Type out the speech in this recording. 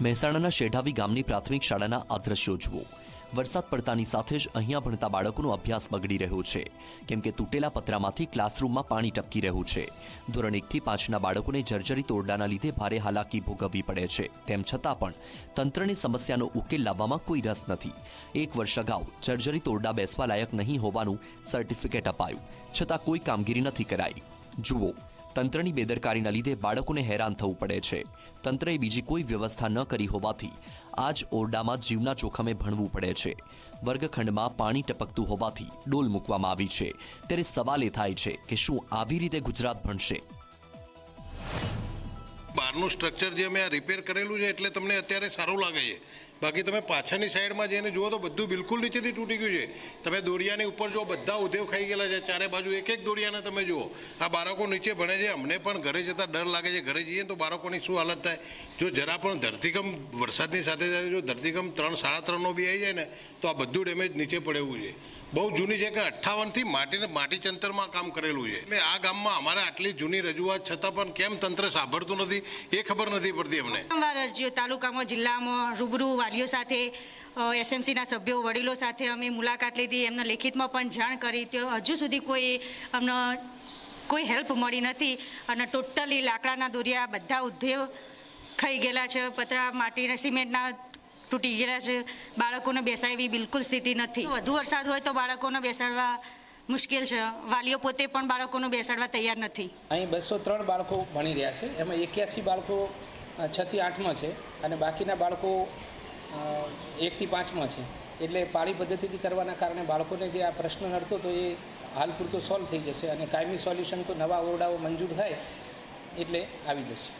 મહેસાણાના શેઢાવી ગામની પ્રાથમિક શાળાના આ જુઓ. વરસાદ પડતાની સાથે જ અહીંયા ભણતા બાળકોનો અભ્યાસ બગડી રહ્યો છે. કેમ કે તૂટેલા પતરામાંથી ક્લાસરૂમમાં પાણી ટપકી રહ્યું છે. ધોરણ એકથી પાંચના બાળકોને જર્જરિત ઓરડાના લીધે ભારે હાલાકી ભોગવવી પડે છે. તેમ છતાં પણ તંત્રને સમસ્યાનો ઉકેલ લાવવામાં કોઈ રસ નથી. એક વર્ષ અગાઉ જર્જરિત ઓરડા બેસવા લાયક નહીં હોવાનું સર્ટિફિકેટ અપાયું. છતાં કોઈ કામગીરી નથી કરાઈ. જુઓ. તંત્રની બેદરકારીના લીધે બાળકોને હેરાન થવું પડે છે. તંત્રએ બીજી કોઈ વ્યવસ્થા ન કરી હોવાથી આ જ ઓરડામાં જીવના જોખમે ભણવું પડે છે. વર્ગખંડમાં પાણી ટપકતું હોવાથી ડોલ મૂકવામાં આવી છે. ત્યારે સવાલ એ થાય છે કે શું આવી રીતે ગુજરાત ભણશે? બહારનું સ્ટ્રક્ચર જે મેં આ રિપેર કરેલું છે એટલે તમને અત્યારે સારું લાગે છે. બાકી તમે પાછળની સાઈડમાં જઈને જુઓ તો બધું બિલકુલ નીચેથી તૂટી ગયું છે. તમે દોરિયાની ઉપર જુઓ, બધા ઉધેવ ખાઈ ગયેલા છે. ચારે બાજુ એક એક દોરિયાને તમે જુઓ. આ બાળકો નીચે ભણે છે. અમને પણ ઘરે જતાં ડર લાગે છે. ઘરે જઈએ તો બાળકોની શું હાલત થાય? જો જરા પણ ધરતીકંપ વરસાદની સાથે સાથે જો ધરતીકંપ ત્રણ, સાડા ત્રણનો બી આવી જાય ને, તો આ બધું ડેમેજ નીચે પડેવું છે. બહુ જૂની છે કે અઠ્ઠાવનથી માટીને માટી ચંતરમાં કામ કરેલું છે. મેં આ ગામમાં અમારે આટલી જૂની રજૂઆત છતાં પણ કેમ તંત્ર સાંભળતું નથી એ ખબર નથી પડતી અમને. વારંવાર અરજીઓ તાલુકામાં, જિલ્લામાં રૂબરૂ વાલીઓ સાથે એસએમસીના સભ્યો, વડીલો સાથે અમે મુલાકાત લીધી. એમને લેખિતમાં પણ જાણ કરી તો હજુ સુધી કોઈ અમને કોઈ હેલ્પ મળી નથી અને ટોટલી લાકડાના દોરિયા બધા ઉદ્યોગ ખાઈ ગયેલા છે. પતરા માટીના સિમેન્ટના તૂટી ગયા છે. બાળકોને બેસાડવી બિલકુલ સ્થિતિ નથી. વધુ વરસાદ હોય તો બાળકોને બેસાડવા મુશ્કેલ છે. વાલીઓ પોતે પણ બાળકોને બેસાડવા તૈયાર નથી. અહીં બસો ત્રણ બાળકો ભણી રહ્યા છે. એમાં એક્યાસી બાળકો છથી આઠમાં છે અને બાકીના બાળકો એકથી પાંચમાં છે. એટલે પાળી પદ્ધતિથી કરવાના કારણે બાળકોને જે આ પ્રશ્ન નડતો તો એ હાલ પૂરતો સોલ્વ થઈ જશે અને કાયમી સોલ્યુશન તો નવા ઓરડાઓ મંજૂર થાય એટલે આવી જશે.